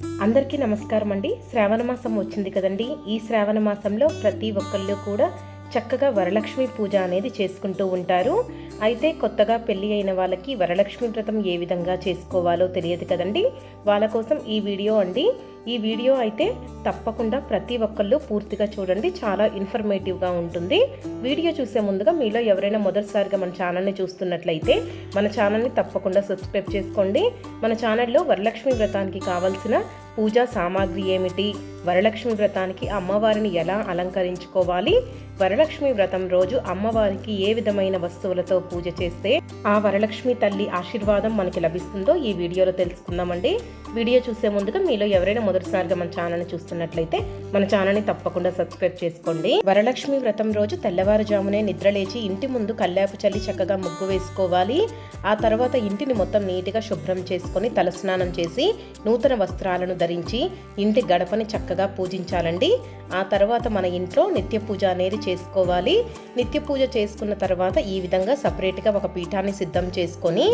అందరికీ నమస్కారం అండి. శ్రావణ మాసం వచ్చింది కదండి. ఈ శ్రావణ మాసంలో ప్రతి ఒక్కళ్ళు కూడా చక్కగా వరలక్ష్మి పూజ అనేది చేసుకుంటూ ఉంటారు. అయితే కొత్తగా పెళ్ళి అయిన వాళ్ళకి వరలక్ష్మి వ్రతం ఏ విధంగా చేసుకోవాలో తెలియదు కదండి. వాళ్ళ కోసం ఈ వీడియో అండి. ఈ వీడియో అయితే తప్పకుండా ప్రతి ఒక్కళ్ళు పూర్తిగా చూడండి. చాలా ఇన్ఫర్మేటివ్గా ఉంటుంది. వీడియో చూసే ముందుగా మీలో ఎవరైనా మొదటిసారిగా మన ఛానల్ని చూస్తున్నట్లయితే మన ఛానల్ని తప్పకుండా సబ్స్క్రైబ్ చేసుకోండి. మన ఛానల్లో వరలక్ష్మి వ్రతానికి కావాల్సిన పూజా సామాగ్రి ఏమిటి? వరలక్ష్మి వ్రతానికి అమ్మవారిని ఎలా అలంకరించుకోవాలి? వరలక్ష్మి వ్రతం రోజు అమ్మవారికి ఏ విధమైన వస్తువులతో పూజ చేస్తే ఆ వరలక్ష్మి తల్లి ఆశీర్వాదం మనకి లభిస్తుందో ఈ వీడియోలో తెలుసుకుందామండి. వీడియో చూసే ముందుగా మీలో ఎవరైనా మొదటిసారిగా మన ఛానల్ని చూస్తున్నట్లయితే మన ఛానల్ని తప్పకుండా సబ్స్క్రైబ్ చేసుకోండి. వరలక్ష్మి వ్రతం రోజు తెల్లవారుజామునే నిద్రలేచి ఇంటి ముందు కల్లాపు చల్లి చక్కగా ముగ్గు వేసుకోవాలి. ఆ తర్వాత ఇంటిని మొత్తం నీట్గా శుభ్రం చేసుకొని తలస్నానం చేసి నూతన వస్త్రాలను ధరించి ఇంటి గడపని చక్కగా పూజించాలండి. ఆ తర్వాత మన ఇంట్లో నిత్య పూజ అనేది చేసుకోవాలి. నిత్య పూజ చేసుకున్న తర్వాత ఈ విధంగా సపరేట్గా ఒక పీఠాన్ని సిద్ధం చేసుకొని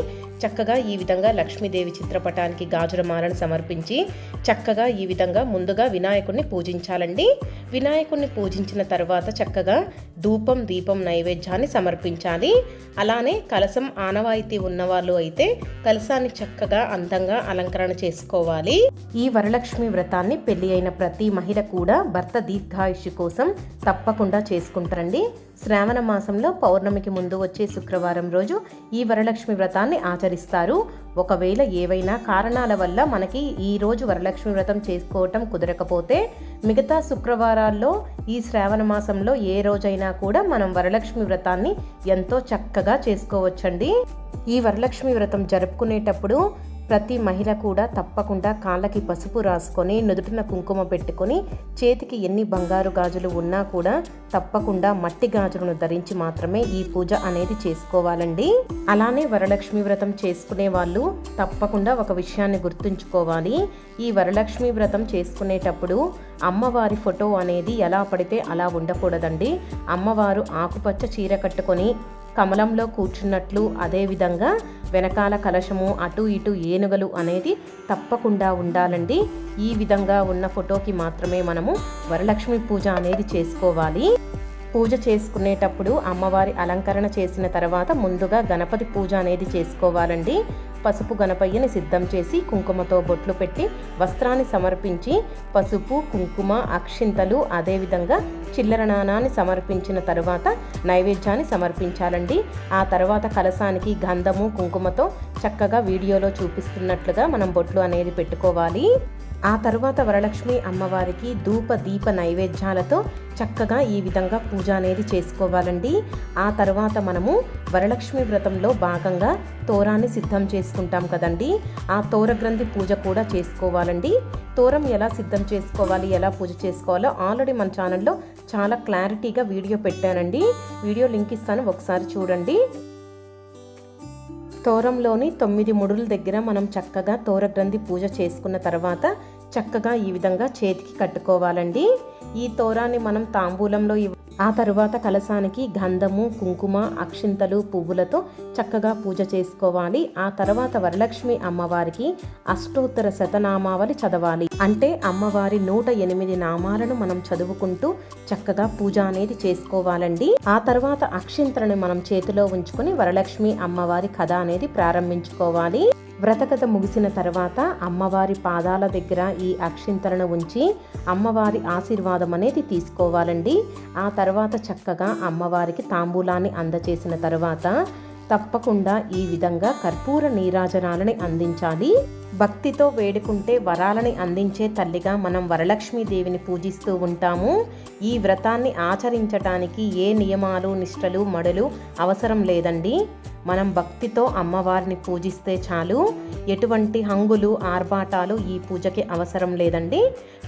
చక్కగా ఈ విధంగా లక్ష్మీదేవి చిత్రపటానికి గాజురమాలను సమర్పించి చక్కగా ఈ విధంగా ముందుగా వినాయకుడిని పూజించాలండి. వినాయకుడిని పూజించిన తర్వాత చక్కగా ధూపం దీపం నైవేద్యాన్ని సమర్పించాలి. అలానే కలసం ఆనవాయితీ ఉన్నవాళ్ళు అయితే కలసాన్ని చక్కగా అందంగా అలంకరణ చేసుకోవాలి. ఈ వరలక్ష్మి వ్రతాన్ని పెళ్ళి అయిన ప్రతి మహిళ కూడా భర్త దీర్ఘాయుష్ కోసం తప్పకుండా చేసుకుంటారండి. శ్రావణ మాసంలో పౌర్ణమికి ముందు వచ్చే శుక్రవారం రోజు ఈ వరలక్ష్మి వ్రతాన్ని ఆచరిస్తారు. ఒకవేళ ఏవైనా కారణాల వల్ల మనకి ఈ రోజు వరలక్ష్మి వ్రతం చేసుకోవటం కుదరకపోతే మిగతా శుక్రవారాల్లో ఈ శ్రావణ మాసంలో ఏ రోజైనా కూడా మనం వరలక్ష్మి వ్రతాన్ని ఎంతో చక్కగా చేసుకోవచ్చండి. ఈ వరలక్ష్మి వ్రతం జరుపుకునేటప్పుడు ప్రతి మహిళ కూడా తప్పకుండా కాళ్ళకి పసుపు రాసుకొని నుదుటిన కుంకుమ పెట్టుకొని చేతికి ఎన్ని బంగారు గాజులు ఉన్నా కూడా తప్పకుండా మట్టి గాజులను ధరించి మాత్రమే ఈ పూజ అనేది చేసుకోవాలండి. అలానే వరలక్ష్మి వ్రతం చేసుకునే వాళ్ళు తప్పకుండా ఒక విషయాన్ని గుర్తుంచుకోవాలి. ఈ వరలక్ష్మి వ్రతం చేసుకునేటప్పుడు అమ్మవారి ఫోటో అనేది ఎలా పడితే అలా ఉండకూడదండి. అమ్మవారు ఆకుపచ్చ చీర కట్టుకొని కమలంలో కూర్చున్నట్లు అదేవిధంగా వెనకాల కలశము అటు ఇటు ఏనుగలు అనేది తప్పకుండా ఉండాలండి. ఈ విధంగా ఉన్న ఫోటోకి మాత్రమే మనము వరలక్ష్మి పూజ అనేది చేసుకోవాలి. పూజ చేసుకునేటప్పుడు అమ్మవారి అలంకరణ చేసిన తర్వాత ముందుగా గణపతి పూజ అనేది చేసుకోవాలండి. పసుపు గణపయ్యని సిద్ధం చేసి కుంకుమతో బొట్లు పెట్టి వస్త్రాన్ని సమర్పించి పసుపు కుంకుమ అక్షింతలు అదేవిధంగా చిల్లర నాణాన్ని సమర్పించిన తర్వాత నైవేద్యాన్ని సమర్పించాలండి. ఆ తర్వాత కలసానికి గంధము కుంకుమతో చక్కగా వీడియోలో చూపిస్తున్నట్లుగా మనం బొట్లు అనేది పెట్టుకోవాలి. ఆ తర్వాత వరలక్ష్మి అమ్మవారికి ధూప దీప నైవేద్యాలతో చక్కగా ఈ విధంగా పూజ అనేది చేసుకోవాలండి. ఆ తర్వాత మనము వరలక్ష్మి వ్రతంలో భాగంగా తోరాన్ని సిద్ధం చేసుకుంటాం కదండి. ఆ తోర గ్రంథి పూజ కూడా చేసుకోవాలండి. తోరం ఎలా సిద్ధం చేసుకోవాలి ఎలా పూజ చేసుకోవాలో ఆల్రెడీ మన ఛానల్లో చాలా క్లారిటీగా వీడియో పెట్టానండి. వీడియో లింక్ ఇస్తాను ఒకసారి చూడండి. తోరంలోని తొమ్మిది ముడుల దగ్గర మనం చక్కగా తోర గ్రంథి పూజ చేసుకున్న తర్వాత చక్కగా ఈ విధంగా చేతికి కట్టుకోవాలండి. ఈ తోరాన్ని మనం తాంబూలంలో ఆ తరువాత కలసానికి గంధము కుంకుమ అక్షింతలు పువ్వులతో చక్కగా పూజ చేసుకోవాలి. ఆ తర్వాత వరలక్ష్మి అమ్మవారికి అష్టోత్తర శతనామావళి చదవాలి. అంటే అమ్మవారి నూట ఎనిమిది నామాలను మనం చదువుకుంటూ చక్కగా పూజ అనేది చేసుకోవాలండి. ఆ తర్వాత అక్షింతలను మనం చేతిలో ఉంచుకొని వరలక్ష్మి అమ్మవారి కథ అనేది ప్రారంభించుకోవాలి. వ్రతకథ ముగిసిన తర్వాత అమ్మవారి పాదాల దగ్గర ఈ అక్షింతలను ఉంచి అమ్మవారి ఆశీర్వాదం అనేది తీసుకోవాలండి. ఆ తర్వాత చక్కగా అమ్మవారికి తాంబూలాన్ని అందచేసిన తర్వాత తప్పకుండా ఈ విధంగా కర్పూర నీరాజనాలని అందించాలి. భక్తితో వేడుకుంటే వరాలని అందించే తల్లిగా మనం వరలక్ష్మీదేవిని పూజిస్తూ ఉంటాము. ఈ వ్రతాన్ని ఆచరించటానికి ఏ నియమాలు నిష్టలు మడులు అవసరం లేదండి. మనం భక్తితో అమ్మవారిని పూజిస్తే చాలు. ఎటువంటి హంగులు ఆర్భాటాలు ఈ పూజకి అవసరం లేదండి.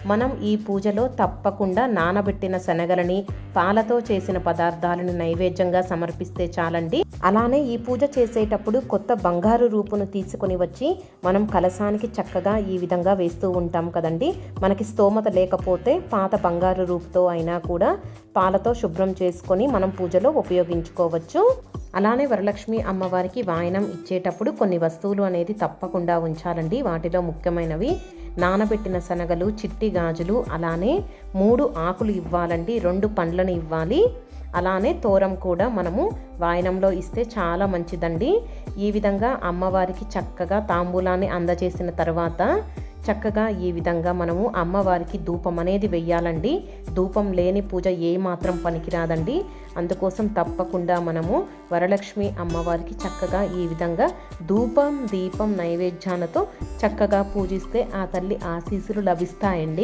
మనం ఈ పూజలో తప్పకుండా నానబెట్టిన శనగలని పాలతో చేసిన పదార్థాలను నైవేద్యంగా సమర్పిస్తే చాలండి. అలానే ఈ పూజ చేసేటప్పుడు కొత్త బంగారు రూపును తీసుకొని వచ్చి మనం కలసానికి చక్కగా ఈ విధంగా వేస్తూ ఉంటాం కదండి. మనకి స్తోమత లేకపోతే పాత బంగారు రూపుతో అయినా కూడా పాలతో శుభ్రం చేసుకొని మనం పూజలో ఉపయోగించుకోవచ్చు. అలానే వరలక్ష్మి అమ్మవారికి వాయనం ఇచ్చేటప్పుడు కొన్ని వస్తువులు అనేది తప్పకుండా ఉంచాలండి. వాటిలో ముఖ్యమైనవి నానబెట్టిన శనగలు చిట్టి గాజులు అలానే మూడు ఆకులు ఇవ్వాలండి. రెండు పండ్లను ఇవ్వాలి. అలానే తోరం కూడా మనము వాయనంలో ఇస్తే చాలా మంచిదండి. ఈ విధంగా అమ్మవారికి చక్కగా తాంబూలాన్ని అందజేసిన తర్వాత చక్కగా ఈ విధంగా మనము అమ్మవారికి ధూపం అనేది వెయ్యాలండి. ధూపం లేని పూజ ఏ మాత్రం పనికిరాదండి. అందుకోసం తప్పకుండా మనము వరలక్ష్మి అమ్మవారికి చక్కగా ఈ విధంగా ధూపం దీపం నైవేద్యాలతో చక్కగా పూజిస్తే ఆ తల్లి ఆశీస్సులు లభిస్తాయండి.